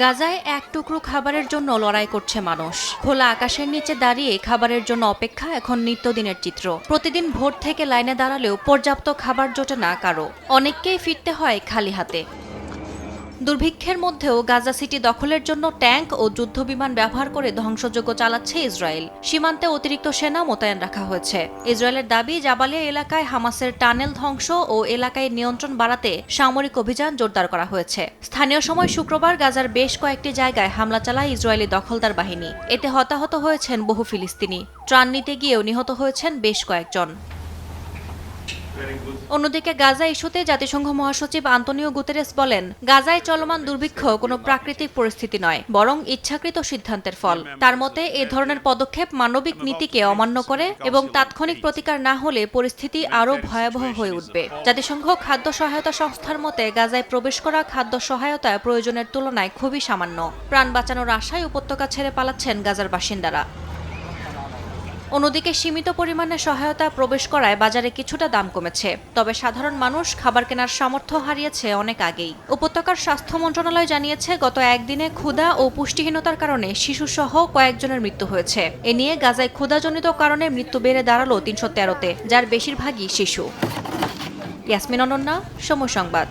গাজায় এক টুকরো খাবারের জন্য লড়াই করছে মানুষ। খোলা আকাশের নিচে দাঁড়িয়ে খাবারের জন্য অপেক্ষা এখন নিত্যদিনের চিত্র। প্রতিদিন ভোর থেকে লাইনে দাঁড়ালেও পর্যাপ্ত খাবার জোটে না কারও। অনেককেই ফিরতে হয় খালি হাতে। দুর্ভিক্ষের মধ্যেও গাজা সিটি দখলের জন্য ট্যাঙ্ক ও যুদ্ধবিমান ব্যবহার করে ধ্বংসযজ্ঞ চালাচ্ছে ইসরায়েল। সীমান্তে অতিরিক্ত সেনা মোতায়েন রাখা হয়েছে। ইসরায়েলের দাবি, জাবালিয়া এলাকায় হামাসের টানেল ধ্বংস ও এলাকায় নিয়ন্ত্রণ বাড়াতে সামরিক অভিযান জোরদার করা হয়েছে। স্থানীয় সময় শুক্রবার গাজার বেশ কয়েকটি জায়গায় হামলা চালায় ইসরায়েলি দখলদার বাহিনী। এতে হতাহত হয়েছেন বহু ফিলিস্তিনি। ত্রাণ নিতে গিয়েও নিহত হয়েছেন বেশ কয়েকজন। অন্যদিকে গাজা ইস্যুতে জাতিসংঘ মহাসচিব আন্তনিও গুতেরেস বলেন, গাজায় চলমান দুর্ভিক্ষ কোনো প্রাকৃতিক পরিস্থিতি নয়, বরং ইচ্ছাকৃত সিদ্ধান্তের ফল। তার মতে, এ ধরনের পদক্ষেপ মানবিক নীতিকে অমান্য করে এবং তাৎক্ষণিক প্রতিকার না হলে পরিস্থিতি আরও ভয়াবহ হয়ে উঠবে। জাতিসংঘ খাদ্য সহায়তা সংস্থার মতে, গাজায় প্রবেশ করা খাদ্য সহায়তা প্রয়োজনের তুলনায় খুবই সামান্য। প্রাণ বাঁচানোর আশায় উপত্যকা ছেড়ে পালাচ্ছেন গাজার বাসিন্দারা। অন্যদিকে সীমিত পরিমাণে সহায়তা প্রবেশ করায় বাজারে কিছুটা দাম কমেছে। তবে সাধারণ মানুষ খাবার কেনার সামর্থ্য হারিয়েছে অনেক আগেই। উপত্যকার স্বাস্থ্য মন্ত্রণালয় জানিয়েছে, গত একদিনে ক্ষুধা ও পুষ্টিহীনতার কারণে শিশুসহ কয়েকজনের মৃত্যু হয়েছে। এ নিয়ে গাজায় ক্ষুধাজনিত কারণে মৃত্যু বেড়ে দাঁড়াল তিনশো তেরোতে, যার বেশিরভাগই শিশু। ইয়াসমিন অনন্যা, সময় সংবাদ।